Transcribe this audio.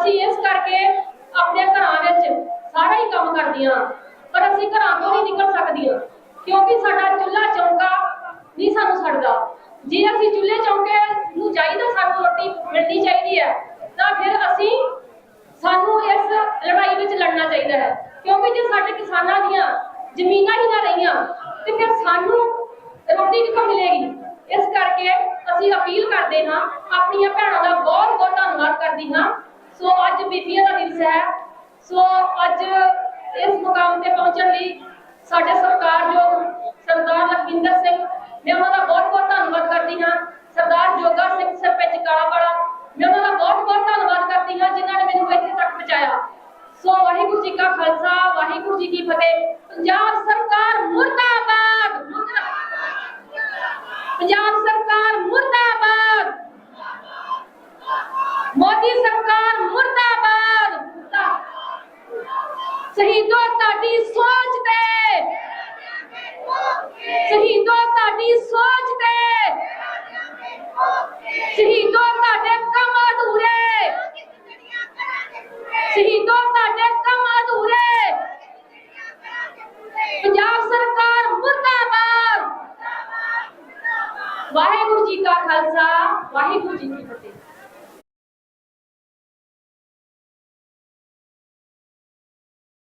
ਅਸੀਂ ਇਸ ਕਰਕੇ ਆਪਣੇ ਘਰਾਂ ਵਿੱਚ ਸਾਰਾ ਹੀ ਕੰਮ ਕਰਦੀਆਂ। ਪਰ ਅਸੀਂ ਘਰਾਂ ਤੋਂ ਨਹੀਂ ਨਿਕਲ ਸਕਦੀਆਂ, ਕਿਉਂਕਿ ਸਾਡਾ ਚੁੱਲ੍ਹਾ ਚੌਂਕਾ ਨਹੀਂ ਸਾਨੂੰ ਛੱਡਦਾ ਜੇ ਅਸੀਂ ਚੁੱਲ੍ਹੇ ਚੌਂਕੇ ਨੂੰ ਚਾਹੀਦਾ ਸਾਨੂੰ ਰੋਟੀ ਮਿਲਣੀ ਚਾਹੀਦੀ ਹੈ, ਤਾਂ ਫਿਰ ਅਸੀਂ ਸਾਨੂੰ ਇਸ ਲੜਾਈ ਵਿੱਚ ਲੜਨਾ ਚਾਹੀਦਾ ਹੈ। ਕਿਉਂਕਿ ਜੇ ਸਾਡੇ ਕਿਸਾਨਾਂ ਦੀਆਂ ਜ਼ਮੀਨਾਂ ਹੀ ਨਾ ਰਹੀਆਂ, ਤੇ ਫਿਰ ਸਾਨੂੰ ਰੋਟੀ ਕਿੱਥੋਂ ਮਿਲੇਗੀ? ਇਸ ਕਰਕੇ ਅਸੀਂ ਅਪੀਲ ਕਰਦੇ ਹਾਂ, ਆਪਣੀਆਂ ਭੈਣਾਂ ਦਾ ਬਹੁਤ ਬਹੁਤ ਧੰਨਵਾਦ ਕਰਦੀ ਹਾਂ। ਸੋ ਅੱਜ ਬੀਬੀਆਂ ਦਾ ਦਿਵਸ ਹੈ ਸੋ ਅੱਜ ਇਸ ਮੁਕਾਮ ਤੇ ਪਹੁੰਚਣ ਲਈ ਸਾਡੇ ਸਤਿਕਾਰਯੋਗ ਸਰਦਾਰ ਲਖਵਿੰਦਰ ਸਿੰਘ ਮੈਂ ਉਹਨਾਂ ਦਾ ਬਹੁਤ ਬਹੁਤ ਧੰਨਵਾਦ ਕਰਦੀ ਹਾਂ ਸਰਦਾਰ ਜੋਗਾ ਸਿੰਘ ਸਰਪੰਚ ਕਾਲਾਵਾਲਾ ਮੈਂ ਉਹਨਾਂ ਦਾ ਬਹੁਤ ਬਹੁਤ ਧੰਨਵਾਦ ਕਰਦੀ ਹਾਂ ਜਿਨ੍ਹਾਂ ਨੇ ਮੈਨੂੰ ਇੱਥੇ ਤੱਕ ਪਹੁੰਚਾਇਆ ਸੋ ਵਾਹਿਗੁਰੂ ਜੀ ਕਾ ਖਾਲਸਾ ਵਾਹਿਗੁਰੂ ਜੀ ਕੀ ਫਤਿਹ ਪੰਜਾਬ ਸਰਕਾਰ ਮੁਰਦਾਬਾਦ ਮੁਰਦਾਬਾਦ ਪੰਜਾਬ ਸਰਕਾਰ मोदी सरकार मुर्दाबाद। शहीदों ताड़ी सोच दे। शहीदों ताड़ी सोच दे। शहीदों ताड़े कम अधूरे शहीदों ताड़े कम अधूरे पंजाब सरकार मुर्दाबाद। वाहेगुरु जी का खालसा, वाहेगुरु जी की फतेह।